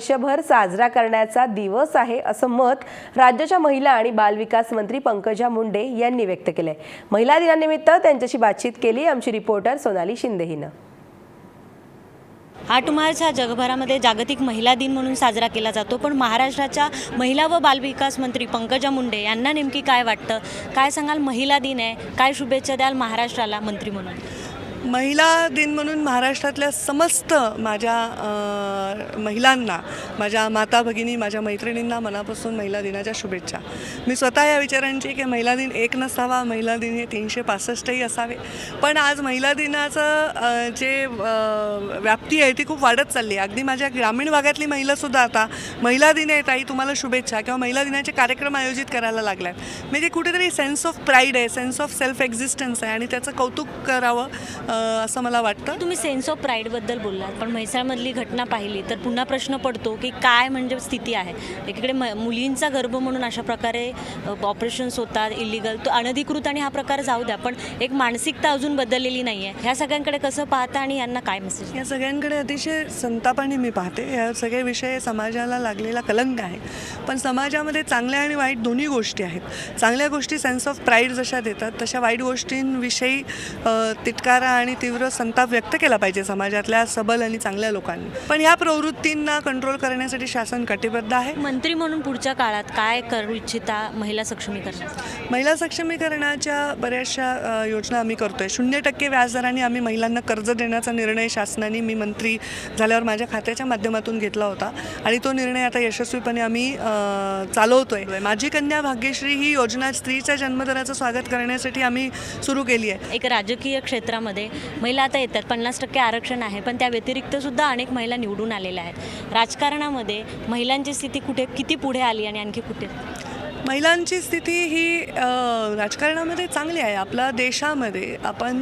वर्षभर साजरा करण्याचा दिवस आहे असं मत राज्याच्या महिला आणि बालविकास मंत्री पंकजा मुंडे यांनी व्यक्त केलंय. महिला दिनानिमित्त त्यांच्याशी बातचीत केली आमची रिपोर्टर सोनाली शिंदे हिनं. आठ मार्च हा जगभरामध्ये जागतिक महिला दिन म्हणून साजरा केला जातो पण महाराष्ट्राच्या महिला व बालविकास मंत्री पंकजा मुंडे यांना नेमकी काय वाटतं? काय सांगाल? महिला दिन आहे. काय शुभेच्छा द्याल महाराष्ट्राला? मंत्री म्हणून. महिला दिन म्हणून महाराष्ट्रातल्या समस्त माझ्या महिलांना माझ्या माता भगिनी माझ्या मैत्रिणींना मनापासून महिला दिनाच्या शुभेच्छा. मी स्वतः या विचारांची की महिला दिन एक नसावा महिला दिन हे तीनशे पासष्टही असावे. पण आज महिला दिनाचं जे व्याप्ती आहे ती खूप वाढत चालली आहे. अगदी माझ्या ग्रामीण भागातली महिलासुद्धा आता महिला दिन आहे ताई तुम्हाला शुभेच्छा किंवा महिला दिनाचे कार्यक्रम आयोजित करायला लागला आहेत. म्हणजे कुठेतरी सेन्स ऑफ प्राईड आहे सेन्स ऑफ सेल्फ एक्झिस्टन्स आहे आणि त्याचं कौतुक करावं असं मला वाटतं. तुम्ही सेन्स ऑफ प्राईडबद्दल बोललात पण म्हैसाळमधली घटना पाहिली तर पुन्हा प्रश्न पडतो की काय म्हणजे स्थिती आहे. एकीकडे म मुलींचा गर्भ म्हणून अशा प्रकारे ऑपरेशन्स होतात इलिगल तो अनधिकृत आणि हा प्रकार जाऊ द्या पण एक मानसिकता अजून बदललेली नाही आहे ह्या सगळ्यांकडे कसं पाहता आणि यांना काय मेसेज या सगळ्यांकडे अतिशय संतापाने मी पाहते. या सगळे विषय समाजाला लागलेला कलंक आहे. पण समाजामध्ये चांगल्या आणि वाईट दोन्ही गोष्टी आहेत. चांगल्या गोष्टी सेन्स ऑफ प्राईड जशा देतात तशा वाईट गोष्टींविषयी तिटकारा आणि तीव्र संताप व्यक्त केला पाहिजे समाजातल्या सबल आणि चांगल्या लोकांनी. पण या प्रवृत्तींना कंट्रोल करण्यासाठी शासन कटिबद्ध आहे. मंत्री म्हणून पुढच्या काळात काय करू इच्छिता महिला सक्षमीकरणासाठी महिला सक्षमीकरणाच्या बऱ्याचशा योजना आम्ही करतोय. शून्य टक्के व्याजदराने आम्ही महिलांना कर्ज देण्याचा निर्णय शासनाने मी मंत्री झाल्यावर माझ्या खात्याच्या माध्यमातून घेतला होता. आणि तो निर्णय आता यशस्वीपणे आम्ही चालवतोय. माझी कन्या भाग्यश्री ही योजना स्त्रीच्या जन्मदराचं स्वागत करण्यासाठी आम्ही सुरू केली आहे. एक राजकीय क्षेत्रामध्ये महिला आता येतात पन्नास टक्के आरक्षण आहे पण त्या व्यतिरिक्त सुद्धा अनेक महिला निवडून आलेल्या आहेत. राजकारणामध्ये महिलांची स्थिती कुठे किती पुढे आली आणि आणखी कुठे? महिलांची स्थिती ही राजकारणामध्ये चांगली आहे. आपल्या देशामध्ये आपण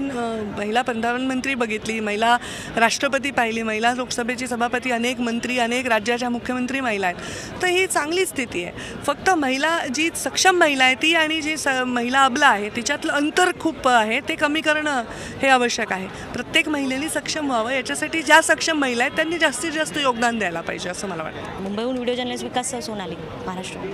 महिला प्रधानमंत्री बघितली महिला राष्ट्रपती पाहिली महिला लोकसभेची सभापती अनेक मंत्री अनेक राज्याच्या मुख्यमंत्री महिला आहेत. तर ही चांगली स्थिती आहे. फक्त महिला जी सक्षम महिला आहे ती आणि जी स महिला अबला आहे तिच्यातलं अंतर खूप आहे ते कमी करणं हे आवश्यक आहे. प्रत्येक महिलेने सक्षम व्हावं याच्यासाठी ज्या सक्षम महिला आहेत त्यांनी जास्तीत जास्त योगदान द्यायला पाहिजे असं मला वाटतं. मुंबईहून व्हिडिओ जर्नलिस्ट विकास सोनाली महाराष्ट्र.